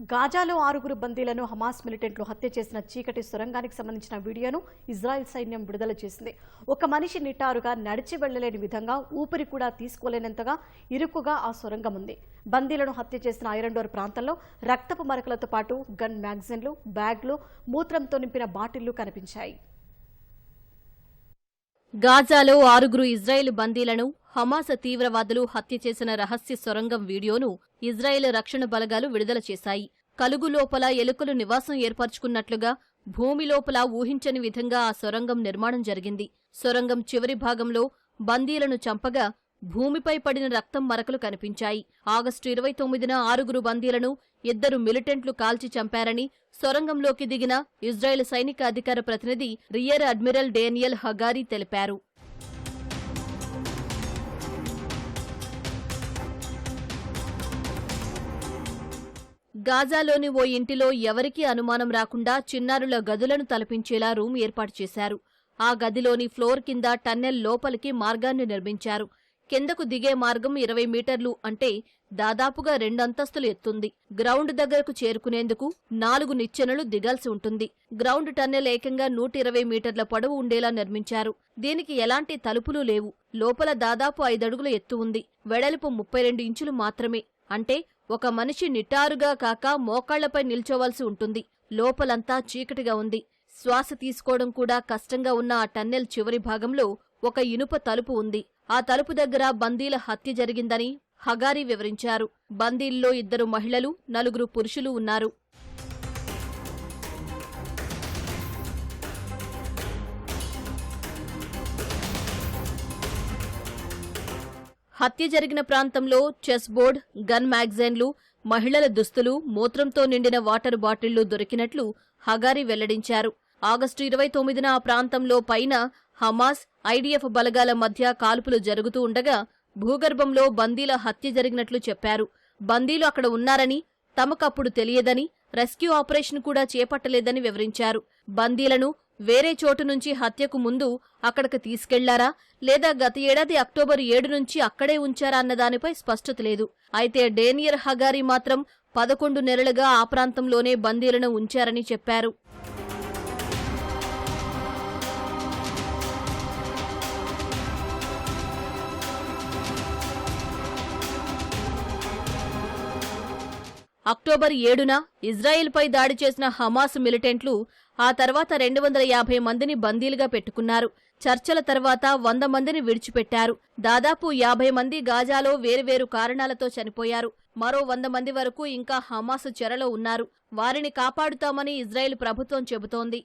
గాజాలో ఆరుగురు బందీలను హమాస్ మిలిటెంట్లు హత్య చేసిన చీకటి సొరంగానికి సంబంధించిన వీడియోను ఇజ్రాయెల్ సైన్యం విడుదల చేసింది. ఒక మనిషి నిటారుగా నడిచి వెళ్ళలేని విధంగా ఊపిరి కూడా తీసుకోలేనంతగా ఇరుకుగా ఆ సొరంగం ఉంది. బందీలను హత్య చేసిన ఐరండోర్ ప్రాంతంలో రక్తపు మరకలతో పాటు గన్ మ్యాగజైన్లు బ్యాగ్లు మూత్రంతో నింపిన బాటిళ్ళు కనిపించాయి. గాజాలో ఆరుగురు ఇజ్రాయెల్ బందీలను హమాస తీవ్రవాదులు హత్య చేసిన రహస్య సొరంగం వీడియోను ఇజ్రాయెల్ రక్షణ బలగాలు విడుదల చేశాయి. కలుగు లోపల ఎలుకలు నివాసం ఏర్పరచుకున్నట్లుగా భూమి లోపల ఊహించని విధంగా ఆ సొరంగం నిర్మాణం జరిగింది. సొరంగం చివరి భాగంలో బందీలను చంపగా భూమిపై పడిన రక్తం మరకలు కనిపించాయి. ఆగస్టు ఇరవై తొమ్మిదిన ఆరుగురు బందీలను ఇద్దరు మిలిటెంట్లు కాల్చి చంపారని సొరంగంలోకి దిగిన ఇజ్రాయెల్ సైనిక అధికార ప్రతినిధి రియర్ అడ్మిరల్ డేనియల్ హగారీ తెలిపారు. గాజాలోని ఓ ఇంటిలో ఎవరికీ అనుమానం రాకుండా చిన్నారుల గదులను తలపించేలా రూమ్ ఏర్పాటు చేశారు. ఆ గదిలోని ఫ్లోర్ కింద టన్నెల్ లోపలికి మార్గాన్ని నిర్మించారు. కిందకు దిగే మార్గం ఇరవై మీటర్లు అంటే దాదాపుగా రెండంతస్తులు ఎత్తుంది. గ్రౌండ్ దగ్గరకు చేరుకునేందుకు నాలుగు నిచ్చెనలు దిగాల్సి ఉంటుంది. గ్రౌండ్ టన్నెల్ ఏకంగా నూట ఇరవై మీటర్ల పొడవు ఉండేలా నిర్మించారు. దీనికి ఎలాంటి తలుపులు లేవు. లోపల దాదాపు ఐదడుగుల ఎత్తు ఉంది. వెడల్పు ముప్పై రెండు ఇంచులు మాత్రమే. అంటే ఒక మనిషి నిటారుగా కాక మోకాళ్ళపై నిల్చోవలసి ఉంటుంది. లోపలంతా చీకటిగా ఉంది. శ్వాస తీసుకోవడం కూడా కష్టంగా ఉన్న ఆ టన్నెల్ చివరి భాగంలో ఒక ఇనుప తలుపు ఉంది. ఆ తలుపు దగ్గర బందీల హత్య జరిగిందని హగారి వివరించారు. బందీల్లో ఇద్దరు మహిళలు నలుగురు పురుషులు ఉన్నారు. హత్య జరిగిన ప్రాంతంలో చెస్ బోర్డ్ గన్ మ్యాగజైన్లు మహిళల దుస్తులు మూత్రంతో నిండిన వాటర్ బాటిళ్ళు దొరికినట్లు హగారి వెల్లడించారు. ఆగస్టు ఇరవై తొమ్మిదిన ఆ ప్రాంతంలో పైన హమాస్ ఐడిఎఫ్ బలగాల మధ్య కాల్పులు జరుగుతూ ఉండగా భూగర్భంలో బందీల హత్య జరిగినట్లు చెప్పారు. బందీలు అక్కడ ఉన్నారని తమకప్పుడు తెలియదని రెస్క్యూ ఆపరేషన్ కూడా చేపట్టలేదని వివరించారు. బందీలను వేరే చోటు నుంచి హత్యకు ముందు అక్కడికి తీసుకెళ్ళారా? లేదా గత ఏడాది అక్టోబర్ ఏడు నుంచి అక్కడే ఉంచారా అన్న దానిపై స్పష్టత లేదు. అయితే డేనియర్ హగారి మాత్రం పదకొండు నెలలుగా ఆ ప్రాంతంలోనే బందీలను ఉంచారని చెప్పారు. అక్టోబర్ ఏడున ఇజ్రాయెల్పై దాడి చేసిన హమాస్ మిలిటెంట్లు ఆ తర్వాత రెండు వందల యాభై మందిని బందీలుగా పెట్టుకున్నారు. చర్చల తర్వాత వంద మందిని విడిచిపెట్టారు. దాదాపు యాభై మంది గాజాలో వేరువేరు కారణాలతో చనిపోయారు. మరో వంద మంది వరకు ఇంకా హమాస్ చెరలో ఉన్నారు. వారిని కాపాడుతామని ఇజ్రాయెల్ ప్రభుత్వం చెబుతోంది.